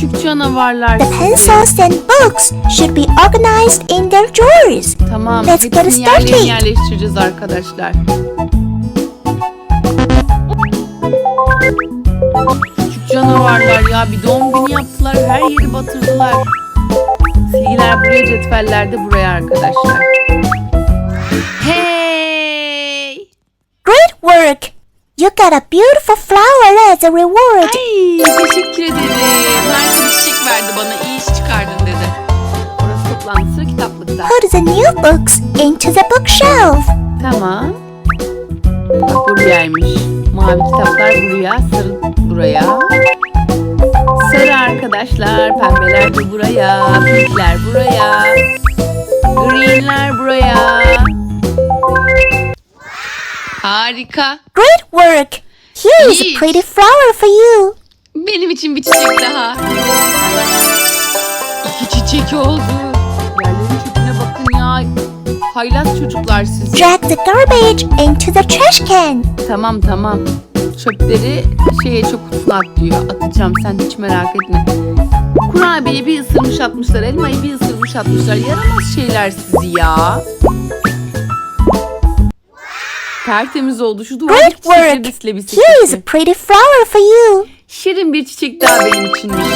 küçük canavarlar The pencils and books should be organized in their drawers. Tamam, Let's get started. yerleştireceğiz arkadaşlar. Küçük canavarlar ya bir doğum günü yaptılar, her yeri batırdılar. Silgiler buraya, cetveller de buraya arkadaşlar. Hey! Great work! You got a beautiful flower as a reward. Ay teşekkür ederim. Harika bir çiçek verdi bana, iyi iş çıkardın dedi. Orası toplantısı kitaplıkta. Put the new books into the bookshelf. Tamam. Bak burayaymış. Mavi kitaplar buraya, sarı buraya. Sarı arkadaşlar, pembeler de buraya, pinkler buraya. Greenler buraya. Harika. Great work! Here is a pretty flower for you. Benim için bir çiçek daha. İki çiçek oldu. Yerlerin çöpüne bakın ya. Haylaz çocuklar siz. Drag the garbage into the trash can. Tamam tamam. Çöpleri şeye çöp kutusuna at diyor. Atacağım sen hiç merak etme. Kurabiyeyi bir ısırmış atmışlar. Elmayı bir ısırmış atmışlar. Yaramaz şeyler sizi ya. Tertemiz oldu. Şu duvardaki çiçekleri de silebilsek. Here is a pretty flower for you. Şirin bir çiçek daha benim içinmiş.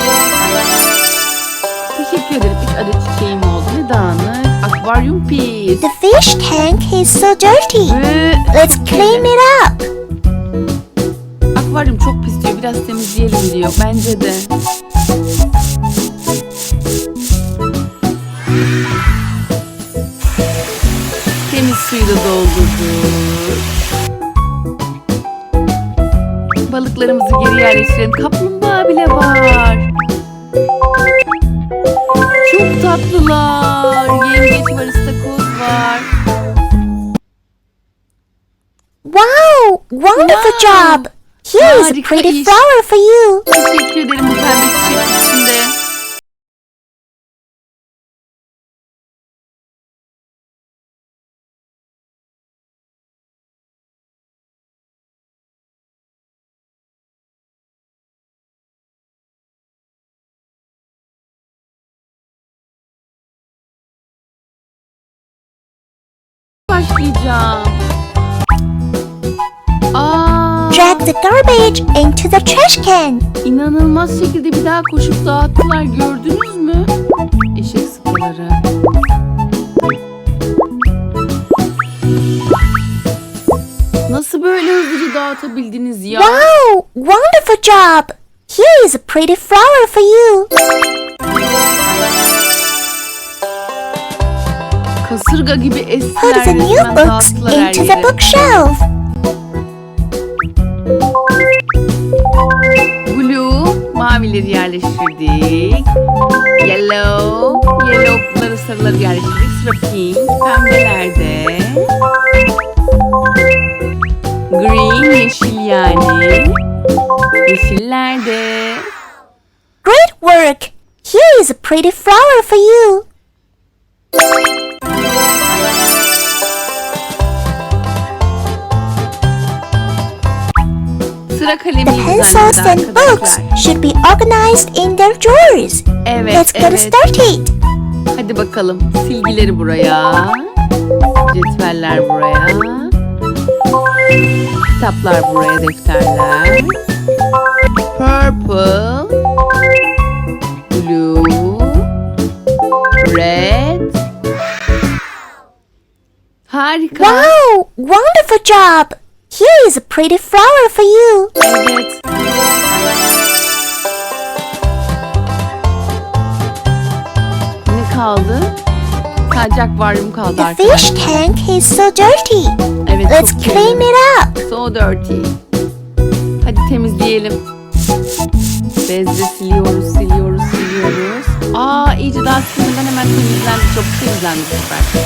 Teşekkür ederim. Üç adet çiçeğim oldu. Ne dağınık. Akvaryum pis. The fish tank is so dirty. Ve Let's clean it up. akvaryum çok pis diyor. Biraz temizleyelim diyor. Bence de. Balıklarımızı geri yerleştirelim. Kaplumbağa bile var. Çok tatlılar. Yengeç var, ıstakoz var. Wow, wonderful Wow. job. Here is a pretty iş. flower for you. Teşekkür ederim bu pembe çiçek Başlayacağım. Aa, Drag the garbage into the trash can. İnanılmaz şekilde bir daha koşup dağıttılar gördünüz mü? Eşek sıpaları. Nasıl böyle hızlıca dağıtabildiniz ya? Wow, wonderful job. Here is a pretty flower for you. Kasırga gibi Put estiler the new resmen books dağıttılar her into the yere. bookshelf. Blue, mavileri yerleştirdik. Yellow, yellow'ları sarıları yerleştirdik. Sıra pink, pembelerde. Green, yeşil yani. Yeşillerde. Great work. Here is a pretty flower for you. Sıra The pencils and books should be organized in their drawers. Evet, Let's get evet. started. Hadi bakalım. Silgileri buraya. Cetveller buraya. Kitaplar buraya, defterler. Purple. Blue. Red. Harika. Wow, wonderful job. Here is a pretty flower for you. Evet. Ne kaldı? Sadece akvaryum kaldı The arkadaşlar. fish tank is so dirty. Evet, Let's clean it up. So dirty. Hadi temizleyelim. Bezle siliyoruz, siliyoruz, siliyoruz. Aa iyice daha silmeden hemen temizlendi. Çok temizlendi sefer.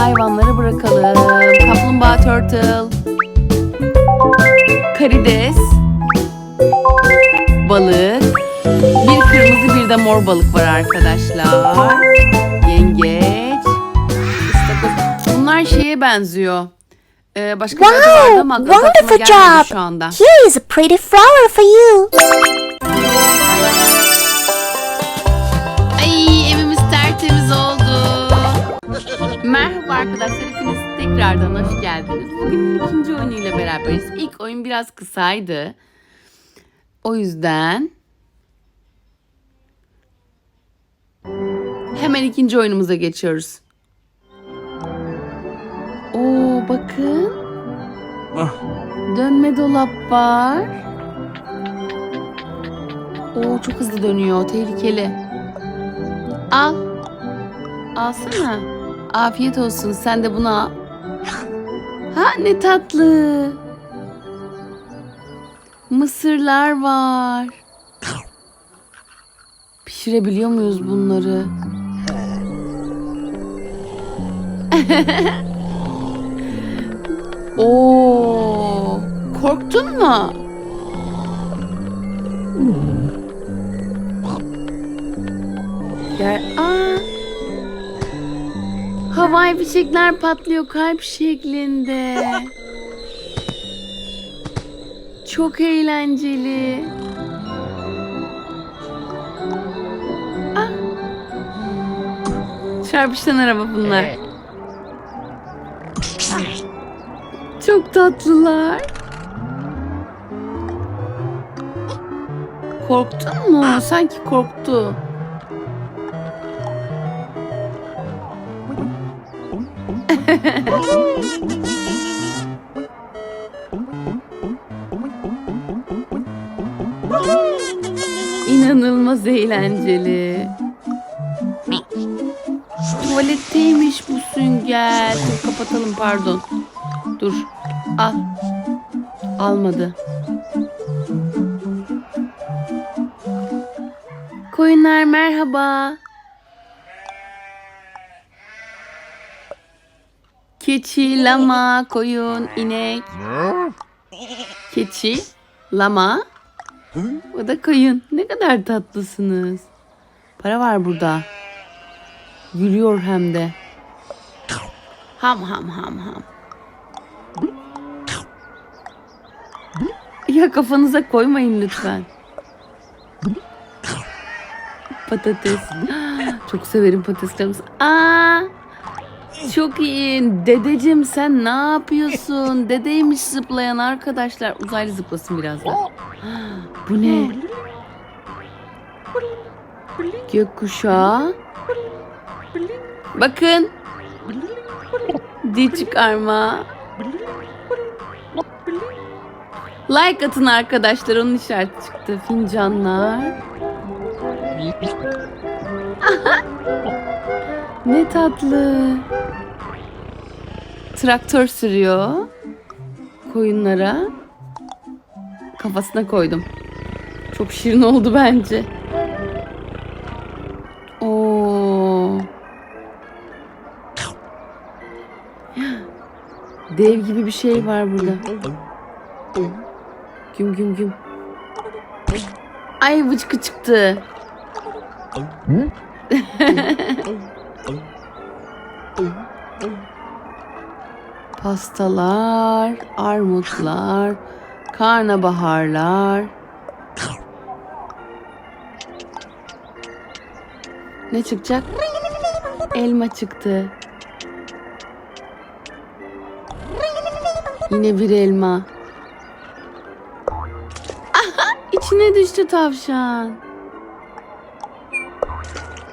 Hayvanları bırakalım. Kaplumbağa turtle. Karides. Balık. Bir kırmızı bir de mor balık var arkadaşlar. Yengeç. İstakoz. Bunlar şeye benziyor. Ee, başka bir ama Wow, adı aklıma wonderful job. şu anda. Here is a pretty flower for you. Merhaba arkadaşlar hepiniz tekrardan hoş geldiniz. Bugün ikinci oyunuyla beraberiz. İlk oyun biraz kısaydı. O yüzden hemen ikinci oyunumuza geçiyoruz. Oo bakın. Dönme dolap var. Oo çok hızlı dönüyor. Tehlikeli. Al. Alsana. Afiyet olsun. Sen de bunu al. Ha ne tatlı. Mısırlar var. Pişirebiliyor muyuz bunları? Oo, korktun mu? Gel. Havai fişekler patlıyor kalp şeklinde. Çok eğlenceli. Ah. Çarpışan araba bunlar. Ah. Çok tatlılar. Korktun mu? Sanki korktu. İnanılmaz eğlenceli. Tuvaletteymiş bu sünger. Dur kapatalım pardon. Dur. Al. Almadı. Koyunlar merhaba. Keçi, lama, koyun, inek. Keçi, lama. O da koyun. Ne kadar tatlısınız. Para var burada. Gülüyor hem de. Ham ham ham ham. Ya kafanıza koymayın lütfen. Patates. Çok severim patates. Aa! Çok iyi. Dedeciğim sen ne yapıyorsun? Dedeymiş zıplayan arkadaşlar. Uzaylı zıplasın birazdan. Bu ne? Gökkuşağı. Bakın. Dil çıkarma. Like atın arkadaşlar. Onun işareti çıktı. Fincanlar. Ne tatlı. Traktör sürüyor. Koyunlara. Kafasına koydum. Çok şirin oldu bence. Oo. Dev gibi bir şey var burada. Güm güm güm. Ay bıçkı çıktı. Pastalar, armutlar, karnabaharlar. Ne çıkacak? Elma çıktı. Yine bir elma. Aha, içine düştü tavşan.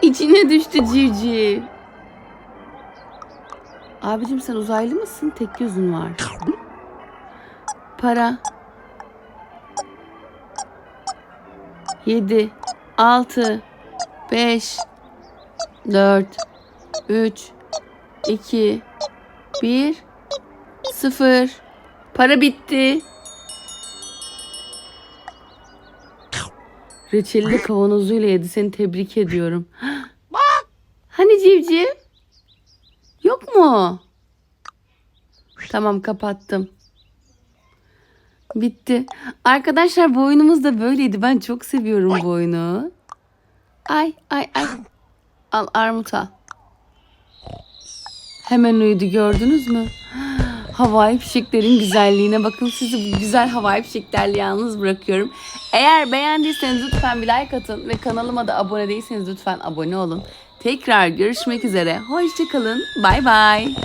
İçine düştü civciv. Abicim sen uzaylı mısın? Tek gözün var. Para. Yedi. Altı. Beş. Dört. Üç. iki, Bir. Sıfır. Para bitti. Reçeli de kavanozuyla yedi. Seni tebrik ediyorum. Mu? Tamam kapattım. Bitti. Arkadaşlar bu oyunumuz da böyleydi. Ben çok seviyorum bu oyunu. Ay ay ay. Al armut al. Hemen uyudu gördünüz mü? havai fişeklerin güzelliğine bakın. Sizi bu güzel havai fişeklerle yalnız bırakıyorum. Eğer beğendiyseniz lütfen bir like atın ve kanalıma da abone değilseniz lütfen abone olun. Tekrar görüşmek üzere. Hoşçakalın. Bay bay.